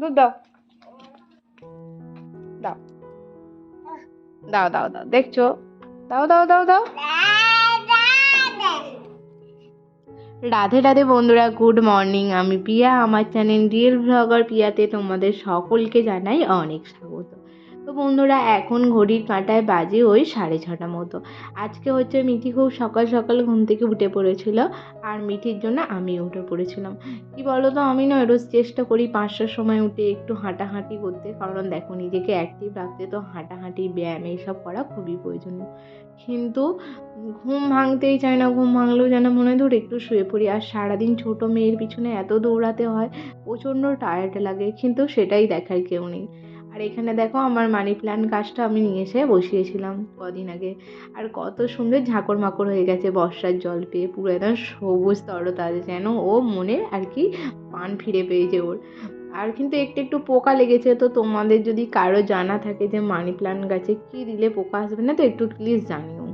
দুধ দাও দাও দাও দাও দাও দেখছ দাও দাও দাও দাও রাধে রাধে বন্ধুরা, গুড মর্নিং। আমি পিয়া আমার চ্যানেল রিয়েল ভ্লগার পিয়াতে তোমাদের সকলকে জানাই অনেক স্বাগত। তো বন্ধুরা, এখন ঘড়ির কাঁটায় বাজে ওই সাড়ে ছটা মতো। আজকে হচ্ছে মিঠি খুব সকাল সকাল ঘুম থেকে উঠে পড়েছিল আর মিঠির জন্য আমি উঠে পড়েছিলাম। কি বলো তো আমি না রোজ চেষ্টা করি পাঁচটার সময় উঠে একটু হাঁটাহাঁটি করতে, কারণ দেখো নিজেকে অ্যাক্টিভ রাখতে তো হাঁটাহাঁটি, ব্যায়াম এইসব করা খুবই প্রয়োজনীয়। কিন্তু ঘুম ভাঙতেই চায় না, ঘুম ভাঙলেও যেন মনে ধর একটু শুয়ে পড়ি। আর সারাদিন ছোটো মেয়ের পিছনে এত দৌড়াতে হয়, প্রচণ্ড টায়ার্ড লাগে, কিন্তু সেটাই দেখার কেউ নেই। আর এখানে দেখো আমার মানি প্ল্যান্ট গাছটা আমি নিয়ে এসে বসিয়েছিলাম কদিন আগে। আর কত সুন্দর ঝাঁকড় মাকড় হয়ে গেছে বর্ষার জল পেয়ে, পুরো একদম সবুজ তরতাজা যেন ও মনে আর কি পান ফিরে পেয়েছে ওর। আর কিন্তু একটু একটু পোকা লেগেছে, তো তোমাদের যদি কারও জানা থাকে যে মানি প্ল্যান্ট গাছে কী দিলে পোকা আসবে না, তো একটু প্লিজ জানিও।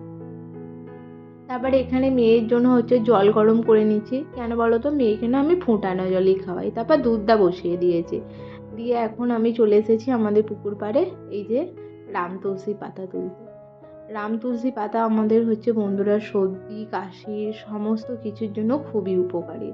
তারপরে এখানে মেয়ের জন্য হচ্ছে জল গরম করে নিচ্ছি। কেন বলো তো? মেয়েকে না আমি ফোটানো জলই খাওয়াই। তারপর দুধটা বসিয়ে দিয়েছি। দিয়ে এখন আমি চলে এসেছি আমাদের পুকুর পাড়ে, এই যে রাম তুলসী পাতা তুলতে। রাম তুলসী পাতা আমাদের হচ্ছে বন্ধুরা সর্দি, কাশি সমস্ত কিছুর জন্য খুবই উপকারী।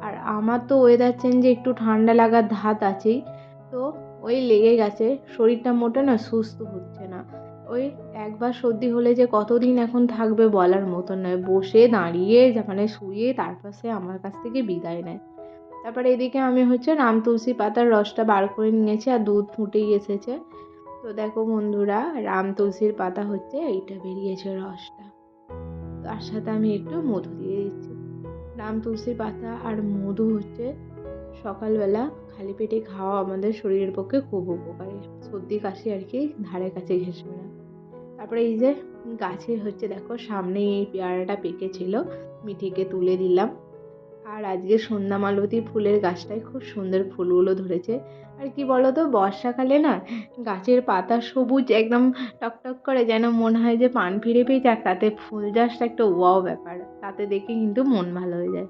আর আমার তো ওয়েদার চেঞ্জে একটু ঠান্ডা লাগার ধাত আছেই, তো ওই লেগে গেছে, শরীরটা মোটে না সুস্থ হচ্ছে না। ওই একবার সর্দি হলে যে কতদিন এখন থাকবে বলার মতন নয়, বসে দাঁড়িয়ে মানে শুয়ে তারপর সে আমার কাছ থেকে বিদায় নেয়। তারপরে এদিকে আমি হচ্ছে রাম তুলসী পাতার রসটা বার করে নিয়েছি আর দুধ ফুটেই এসেছে। তো দেখো বন্ধুরা, রাম তুলসীর পাতা হচ্ছে এইটা বেরিয়েছে রসটা। তার সাথে আমি একটু মধু দিয়ে দিচ্ছি। রাম তুলসী পাতা আর মধু হচ্ছে সকালবেলা খালি পেটে খাওয়া আমাদের শরীরের পক্ষে খুব উপকারী। সর্দি, কাশি আর কি ধারে কাছে ঘেসবে না। তারপরে এই যে গাছে হচ্ছে দেখো সামনে এই পেয়ারাটা পেকেছিল, মিঠিকে তুলে দিলাম। আর আজকে সন্ধ্যা মালতী ফুলের গাছটায় খুব সুন্দর ফুলগুলো ধরেছে। আর কি বলো তো বর্ষাকালে না গাছের পাতা সবুজ একদম টকটক করে, যেন মনে হয় যে পান ফিরে পেয়েছে, আর তাতে ফুল জাস্ট একটা ওয়াও ব্যাপার। তাতে দেখে কিন্তু মন ভালো হয়ে যায়।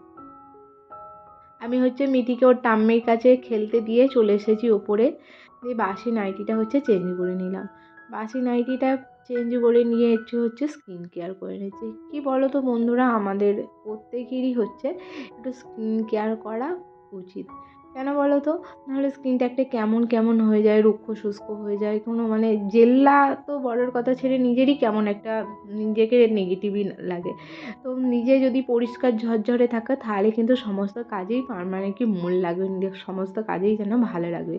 আমি হচ্ছে মিটিকে ওর টাম্মির কাছে খেলতে দিয়ে চলে এসেছি ওপরে। দিয়ে বাসি নাইটিটা হচ্ছে চেঞ্জ করে নিলাম। বাসি নাইটিটা চেঞ্জ করে নিয়ে একটু হচ্ছে স্কিন কেয়ার করে নিচ্ছি কী বলো তো বন্ধুরা, আমাদের প্রত্যেকেরই হচ্ছে একটু স্কিন কেয়ার করা উচিত। কেন বলো তো নাহলে স্কিনটা একটা কেমন কেমন হয়ে যায়, রুক্ষ শুষ্ক হয়ে যায়, কোনো মানে জেল্লা তো বড়োর কথা ছেড়ে নিজেরই কেমন একটা নিজেকে নেগেটিভই লাগে। তো নিজে যদি পরিষ্কার ঝরঝরে থাকে, তাহলে কিন্তু সমস্ত কাজেই মানে কি মূল লাগবে, সমস্ত কাজেই যেন ভালো লাগবে।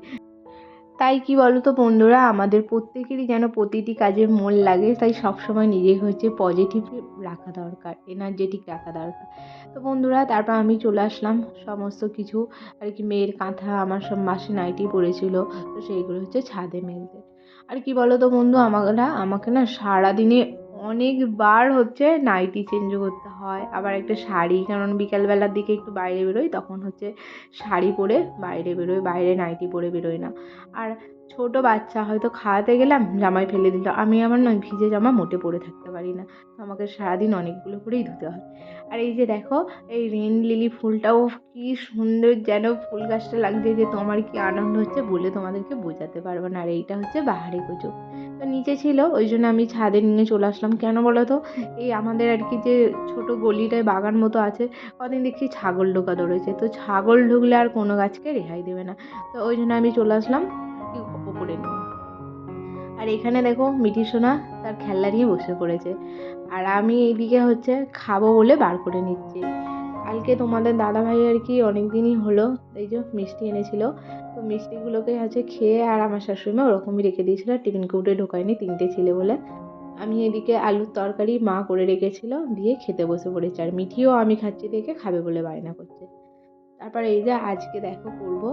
তাই কি বলতো বন্ধুরা, আমাদের প্রত্যেকেরই যেন প্রতিটি কাজে মন লাগে, তাই সবসময় নিজেকে হচ্ছে পজিটিভ রাখা দরকার এনার্জেটিক রাখা দরকার। তো বন্ধুরা, তারপর আমি চলে আসলাম, সমস্ত কিছু, আর কি মেয়ের কাঁথা, আমার সব মাসে নাইটি পড়েছিল, তো সেইগুলো হচ্ছে ছাদে মেলতে। আর কি বলতো বন্ধু, আমাকে না আমাকে না সারাদিনে অনেকবার হচ্ছে নাইটি চেঞ্জ করতে হয়। আবার একটা শাড়ি, কারণ বিকালবেলার দিকে একটু বাইরে বেরোই, তখন হচ্ছে শাড়ি পরে বাইরে বেরোই, বাইরে নাইটি পরে বেরোই না। আর ছোট বাচ্চা, হয়তো খাওয়াতে গেলাম, জামাই ফেলে দিল। আমি আমার নয়, ভিজে জামা মোটে পরে থাকতে পারি না। আমাকে সারাদিন অনেকগুলো করেই ধুতে হয়। আর এই যে দেখো, এই রেন লিলি ফুলটাও কি সুন্দর যেন ফুল গাছটা লাগছে যে তোমার কি আনন্দ হচ্ছে বলে তোমাদেরকে বোঝাতে পারব না। আর এইটা হচ্ছে বাহারি কুচু। তো নিচে ছিল, ওই জন্য আমি ছাদে নিয়ে চলে আসলাম। কেন বলো তো? এই আমাদের আর কি যে ছোটো গলিটায় বাগান মতো আছে, কদিন দেখছি ছাগল ঢোকা ধরেছে। তো ছাগল ঢুকলে আর কোনো গাছকে রেহাই দেবে না। তো ওই জন্য আমি চলে আসলাম। কি ওপরে নিয়ে আর এখানে দেখো মিটি সোনা তার খেলনা নিয়ে বসে পড়েছে। আর আমি এইদিকে হচ্ছে খাব বলে বার করে নিচ্ছি। কালকে তোমাদের দাদাভাই আর কি অনেক দিনই হলো, এই যে মিষ্টি এনেছিল। তো মিষ্টিগুলোকে হচ্ছে খেয়ে আর আমার শাশুড়িমা ওরকমই রেখে দিয়েছিল টিফিন কৌটে ঢোকায়নি, তিনটে ছেলে বলে। আমি এদিকে আলুর তরকারি মা করে রেখেছিল, দিয়ে খেতে বসে পড়েছি। আর মিঠিও আমি খাচ্ছি দেখে খাবে বলে বায়না করছে। তারপর এই যে আজকে দেখো করব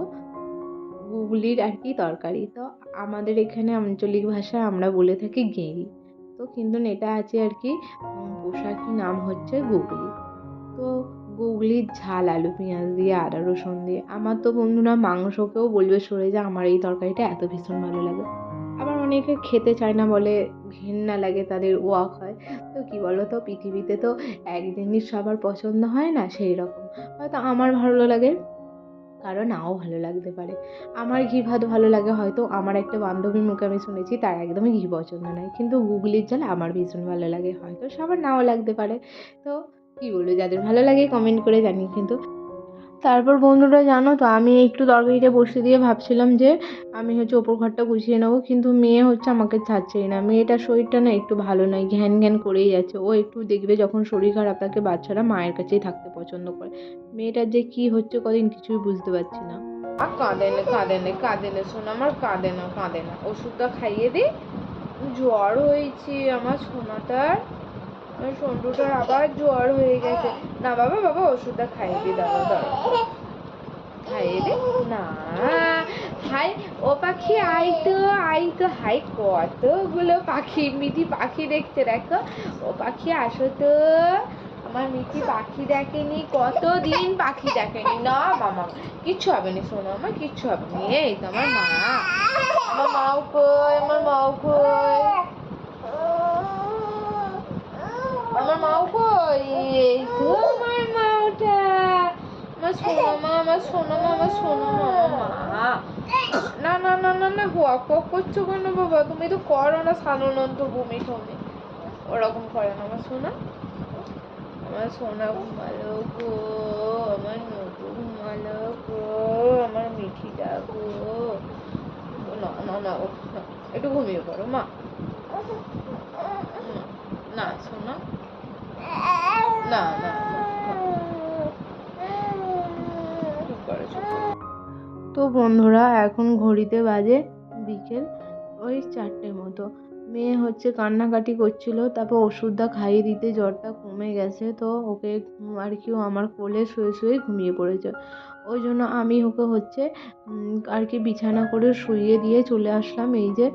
গুগলির আর কি তরকারি। তো আমাদের এখানে আঞ্চলিক ভাষায় আমরা বলে থাকি গেঁড়ি তো কিন্তু এটা আছে আর কি পোশাকি নাম হচ্ছে গুগলি। তো গুগলির ঝাল, আলু পেঁয়াজ দিয়ে, আদা রসুন দিয়ে, আমার তো বন্ধুরা মাংসকেও বলবে সরে যে, আমার এই তরকারিটা এত ভীষণ ভালো লাগে। আবার অনেকে খেতে চায় না বলে ঘেন্না লাগে, তাদের ওয়াক হয়। তো কী বলো তো পৃথিবীতে তো এক জিনিস সবার পছন্দ হয় না সেই রকম হয়তো আমার ভালো লাগে কারও নাও ভালো লাগতে পারে। আমার ঘি ভাত ভালো লাগে হয়তো, আমার একটা বান্ধবীর মুখে আমি শুনেছি, তার একদমই ঘি পছন্দ নয় কিন্তু গুগলির জল আমার ভীষণ ভালো লাগে, হয়তো সবার নাও লাগতে পারে। তো কী বলব, যাদের ভালো লাগে কমেন্ট করে জানি কিন্তু। তারপর বন্ধুরা জানো তো, আমি একটু তরকারিটা বসিয়ে দিয়ে ভাবছিলাম যে আমি হচ্ছে ওপর ঘরটা গুছিয়ে নেব, কিন্তু মেয়ে হচ্ছে আমাকে ছাড়ছেই না। মেয়েটার শরীরটা না একটু ভালো নয় ঘ্যান ঘ্যান করেই যাচ্ছে। ও একটু দেখবে যখন শরীর খারাপ থাকে, বাচ্চারা মায়ের কাছেই থাকতে পছন্দ করে। মেয়েটার যে কী হচ্ছে কদিন কিছুই বুঝতে পারছি না। আর কাঁদে না কাঁদে না কাঁদে না, শোনো আমার, কাঁদে না কাঁদে না। ওষুধটা খাইয়ে দিই জ্বর হয়েছে আমার সোনাটার। সন্টুটার আবার জ্বর হয়ে গেছে। না বাবা বাবা, ওষুধটা খাইয়ে দাঁড়াও দাঁড়াও। খাইয়ে দে? না। হাই, ও পাখি আই তো আই তো। হাই, কতগুলো পাখি, মিঠি পাখি দেখছে, দেখো। ও পাখি, আসো তো। আমার মিঠি পাখি দেখেনি, কতদিন পাখি দেখেনি। না, মামা, কিচ্ছু হবে না, শোনো, আমার কিচ্ছু হবে না। এই তো, আমার মা। আমার মাও কই, আমার মাও কই আমার মাও কই এই তো আমার মাওটা আমার সোনা মা আমার সোনা মা আমার সোনা মা মা না না না না না হোয়াক হোয়াক করছ কেন বাবা তুমি তো করো না সাধারণত বমি টমি ওরকম করে না আমার সোনা আমার সোনা ঘুমালো গো আমার নটু ঘুমালো গো আমার মিঠিটা গো না না না একটু ঘুমিয়ে পড়ো মা না সোনা না না। তো বন্ধুরা, এখন ঘড়িতে বাজে বিকেল, ওই চারটে মতো মেয়ে হচ্ছে কান্নাকাটি করছিল, তারপর ওষুধটা খাইয়ে দিতে জ্বরটা কমে গেছে, তো ওকে আর কি আমার কোলে শুয়ে শুয়ে ঘুমিয়ে পড়েছে ওই জন্য আমি ওকে হচ্ছে আর কি বিছানা করে শুইয়ে দিয়ে চলে আসলাম। এই যে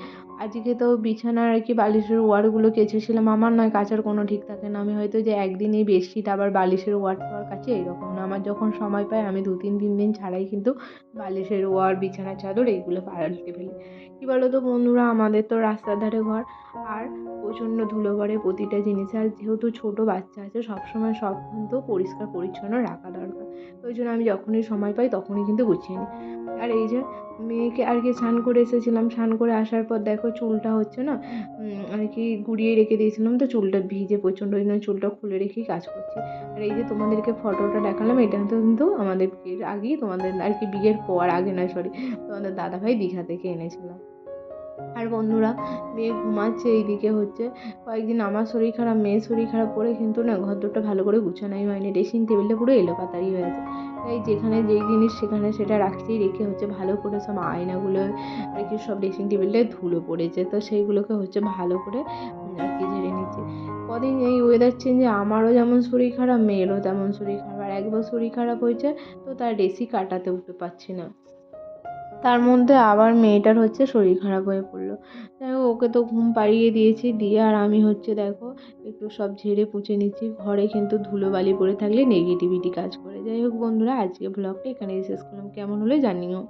আজকে তো বিছানার আর কি বালিশের ওয়ারগুলো কেচেছিলাম। আমার নয়, কাচার কোনো ঠিক থাকে না। আমি হয়তো যে একদিন এই বেডশিট, আবার বালিশের ওয়ার টোয়ার কাছে এরকম না। আমার যখন সময় পাই, আমি দু তিন তিন দিন ছাড়াই কিন্তু বালিশের ওয়ার বিছানার চাদর এইগুলো পাল্টে ফেলি। কী বলো তো বন্ধুরা, আমাদের তো রাস্তার ধারে ঘর, আর প্রচণ্ড ধুলো পড়ে প্রতিটা জিনিসে। আর যেহেতু ছোটো বাচ্চা আছে, সবসময় সব কিন্তু পরিষ্কার পরিচ্ছন্ন রাখা দরকার। ওই জন্য আমি যখনই সময় পাই তখনই কিন্তু গুছিয়ে নিই। আর এই যে মেয়েকে আর কি স্নান করে এসেছিলাম, স্নান করে আসার পর দেখো চুলটা হচ্ছে না আর কি গুড়িয়ে রেখে দিয়েছিলাম তো চুলটা ভিজে প্রচণ্ড ওই জন্য চুলটা খুলে রেখেই কাজ করছি। আর এই যে তোমাদেরকে ফটোটা দেখালাম, এটা তো কিন্তু আমাদের বিয়ের আগেই তোমাদের আর কি বিয়ের পর, আগে নয় সরি তোমাদের দাদাভাই দীঘা থেকে এনেছিলাম আর বন্ধুরা মেয়ে ঘুমাচ্ছে এইদিকে হচ্ছে। কয়েকদিন আমার শরীর খারাপ, মেয়ের শরীর খারাপ করে কিন্তু না ঘরদোরটা ভালো করে গুছানোই হয়নি। ড্রেসিং টেবিলটা পুরো এলোপাতাড়ি হয়ে আছে তাই যেখানে যেই জিনিস সেখানে সেটা রাখতেই রেখে হচ্ছে ভালো করে সব আয়নাগুলো আর কি সব ড্রেসিং টেবিলটায় ধুলো পড়েছে। তো সেইগুলোকে হচ্ছে ভালো করে আর কি ঝেড়ে নিচ্ছি। কদিন এই ওয়েদার চেঞ্জে আমারও যেমন শরীর খারাপ, মেয়েরও তেমন শরীর খারাপ। আর একবার শরীর খারাপ হয়েছে, তো তার ড্রেসই কাটাতে উঠতে পারছি না। তার মধ্যে আবার মেয়েটার হচ্ছে শরীর খারাপ হয়ে পড়ল। দেখো ওকে তো ঘুম পাড়িয়ে দিয়েছি দিয়ে আর আমি হচ্ছে দেখো একটু সব ঝেড়ে পুছে নিচ্ছি। ঘরে কিন্তু ধুলোবালি পড়ে থাকলে নেগেটিভিটি কাজ করে। যাই হোক বন্ধুরা আজকে ব্লগটা এখানেই শেষ করলাম। কেমন হলে জানিও।